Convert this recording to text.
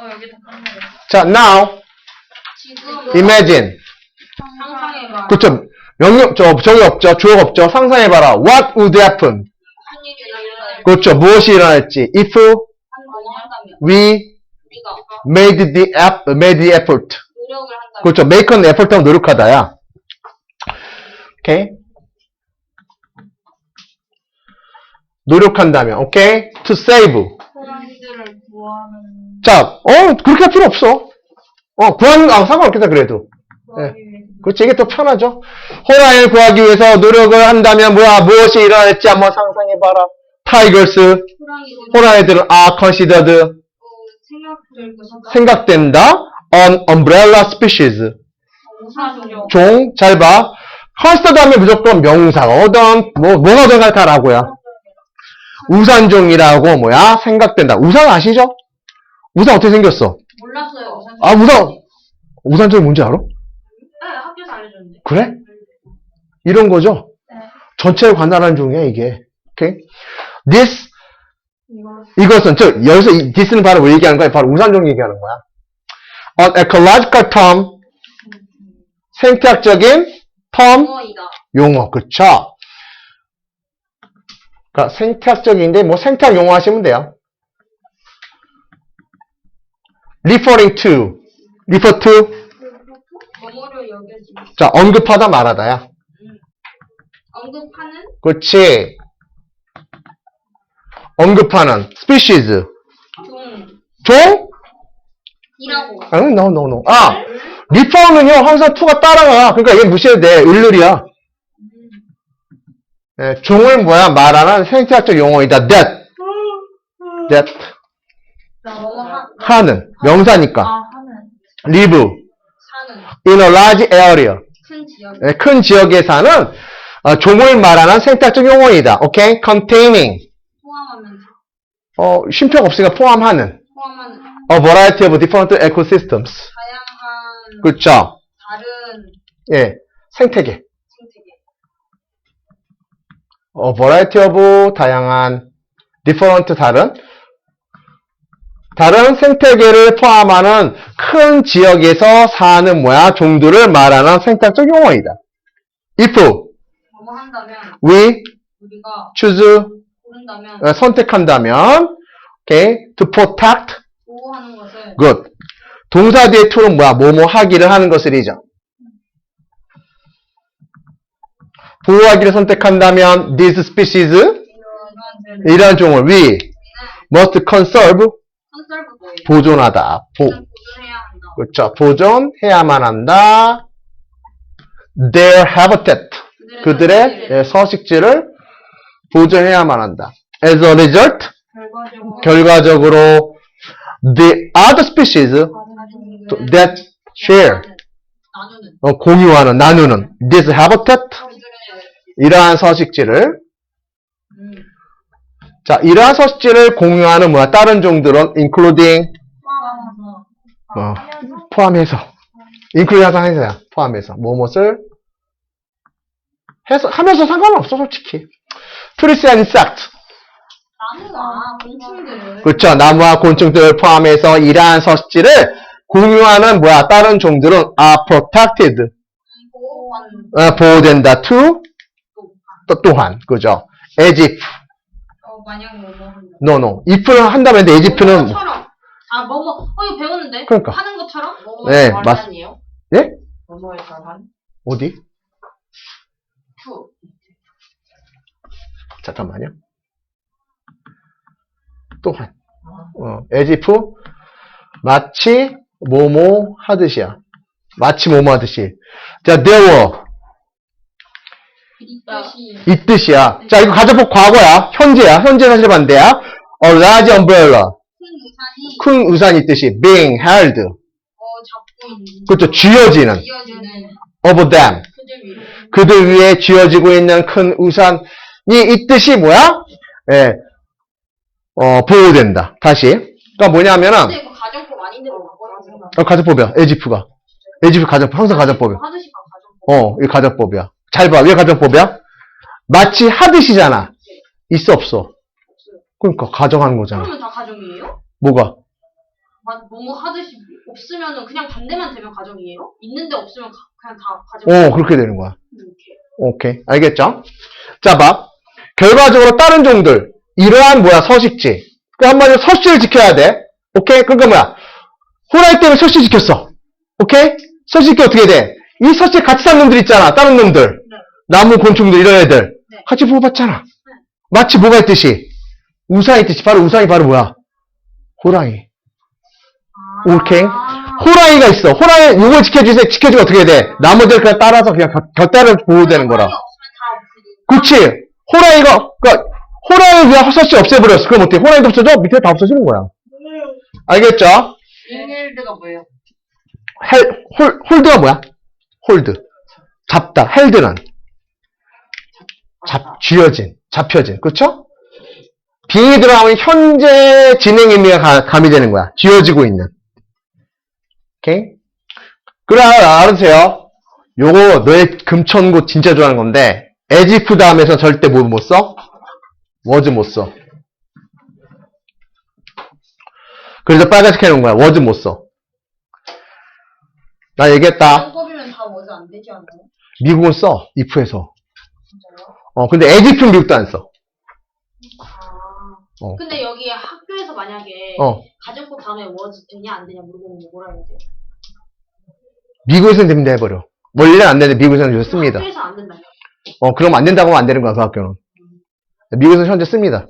어, 여기 다 끝나네. 자, now, 지금 imagine. 상상해봐. 그쵸. 명령, 저, 저기 없죠. 주어 없죠. 상상해봐라. What would happen? 무슨 일이 일어날 그렇죠. 무엇이 일어날지. If 한다면 we 우리가 made the, app, made the effort. 노력을 한다면 그렇죠. make an effort 하면 노력하다야. 오케이? 노력한다면, 오케이? to save. 호랑이들을 구하는 자, 어, 그렇게 할 필요 없어. 어, 구하는, 아, 상관없겠다, 그래도. 위해서 그렇지, 이게 더 편하죠. 호랑이를 구하기 위해서 노력을 한다면, 뭐야, 무엇이 일어날지 한번 상상해봐라. 타이거스, 호랑이들은 are considered, 어, 생각될 것이다. 생각된다, an umbrella species. 종, 잘 봐. 컨스터드 하면 무조건 명사가 어떤, 뭐, 뭐가 정확하라고요? 우산종이라고 뭐야? 생각된다. 우산 아시죠? 우산 어떻게 생겼어? 몰랐어요. 우산 아, 우산, 우산종이 뭔지 알아? 네, 학교에서 알려줬는데. 그래? 이런 거죠? 네. 전체를 관할하는 종이야, 이게. 오케이? this, 이것은, 저, 여기서 이 this는 바로 뭐 얘기하는 거야? 바로 우산종 얘기하는 거야. an ecological term, 생태학적인 term, 영어이다. 용어, 그쵸? 그러니까 생태학적인데 뭐 생태학 용어 하시면 돼요. Referring to, refer to. 자, 언급하다 말하다야. 언급하는 그렇지. 언급하는 species. 종 종? 이라고. 아, no, no, no. 아, refer는요, 항상 to가 따라가. 그러니까 얘 무시해도 돼. 을룰이야. 예, 종을 뭐야 말하는 생태학적 용어이다. that, that 하- 하는 명사니까. 아, 하는. live 사는. in a large area. 큰 지역. 예, 큰 지역에 사는 어, 종을 말하는 생태학적 용어이다. 오케이? containing 포함하면서. 어, 쉼표가 없으니까 포함하는 포함하는. a variety of different ecosystems. 다양한 그렇죠? 다른 예, 생태계. 생태계. a variety of 다양한 different 다른 다른 생태계를 포함하는 큰 지역에서 사는 뭐야 종들을 말하는 생태학적 용어이다. if we choose 어, 선택한다면 okay, to protect good 동사 뒤에 to는 뭐야 뭐뭐 하기를 하는 것을이죠. 보호하기를 선택한다면 this species 이런 종을 we must conserve 컨설브 보이. 보존하다. 보, 보존해야 한다. 그렇죠. 보존해야만 한다. Their habitat. 그들의 예, 서식지를 보존해야만 한다. As a result, 결과적으로 결과적으로 the other species that share 나누는 어, 공유하는 나누는 this habitat 이러한 서식지를 음, 자 이러한 서식지를 공유하는 뭐야 다른 종들은 including 포함해서. 어, 포함해서. include 해서 해서야 포함해서. 무엇을 해서 하면서 상관없어 솔직히. Trees and insect 나무와 곤충들을 그렇죠. 나무와 곤충들을 포함해서 이러한 서식지를 공유하는 뭐야 다른 종들은 are protected. 어, 보호된다. to? 또또 또한. 그죠? as if. 어, 만약 뭐뭐 no no. if는 한다면 근데 if는 처럼. 아 뭐뭐 어 이거 배웠는데? 그러니까. 하는 것처럼? 네, 뭐뭐의 맞- 결함이에요? 예? 뭐뭐의 결함? 어디? 투. 잠깐만요. 또한. 어, as if 마치 뭐뭐 하듯이야. 마치 뭐뭐 하듯이. 자 there were 이 뜻이 이 뜻이야 자 이거 가져볼 과거야 현재야 현재 사실 반대야 a large umbrella 큰 우산이 큰 우산이 뜻이 being held 어 그렇죠 쥐어지는 over them 그들 위에 쥐어지고 있는 큰 우산이 이 뜻이 뭐야? 예, 어, 보호된다. 다시. 그러니까 뭐냐면은, 가정법 어, 가정법이야. 에지프가. 에지프 가정법, 항상 가정법이야. 가정법 어, 이 가정법이야. 잘 봐. 왜 가정법이야? 마치 하듯이잖아. 있어, 없어? 그러니까, 가정하는 거잖아. 그러면 다 가정이에요? 뭐가? 막 뭐뭐 하듯이 없으면은 그냥 반대만 되면 가정이에요? 있는데 없으면 가- 그냥 다 가정. 어, 그렇게 되는 거야. 이렇게. 오케이. 알겠죠? 자, 봐. 결과적으로 다른 종들. 이러한 뭐야, 서식지. 그 한마디로 서씨를 지켜야 돼. 오케이? 그러니까 뭐야. 호라이 때문에 서씨 지켰어. 오케이? 서씨 지켜 어떻게 돼? 이 서씨에 같이 사는 놈들 있잖아. 다른 놈들. 네. 나무, 곤충들, 이런 애들. 네. 같이 보호받잖아. 마치 뭐가 있듯이. 우상이 있듯이. 바로 우상이 바로 뭐야? 호랑이. 아. 오케이. 호랑이가 있어. 호랑이, 요걸 지켜주세요. 지켜주면 어떻게 돼? 나머지를 그냥 따라서 그냥 곁, 곁다를 보호되는 거라. 그치? 호랑이가, 그니까, 호랑이 그냥 허서씨 없애버렸어. 그럼 어떻게? 호랑이도 없어져? 밑에 다 없어지는 거야. 알겠죠? 잉일드가 뭐예요? 헬, 홀, 홀드가 뭐야? 홀드. 잡다. 헬드는. 잡, 쥐어진. 잡혀진. 그쵸? 빙이 들어가면 현재 진행 의미가 가, 가미되는 거야. 쥐어지고 있는. 오케이? 그래, 알아주세요. 요거 너의 금천고 진짜 좋아하는 건데, 에지프 다음에서 절대 뭐 못 써? 워즈 못 써. 그래서 빨간색 해놓은 거야. 워즈 못 써. 나 얘기했다. 미국은 써. if에서. 어, 근데 에지프는 미국도 안 써. 아. 어. 근데 여기 학교에서 만약에 어. 가정법 다음에 워즈 되냐 안 되냐 물어보면 뭐라 해야 돼요? 미국에서는 됩니다 해버려. 원래는 안 되는데 미국에서는 씁니다. 학교에서 안 된다요? 어, 그럼 안 된다고 하면 안 되는 거야, 그 학교는. 미국에서는 현재 씁니다.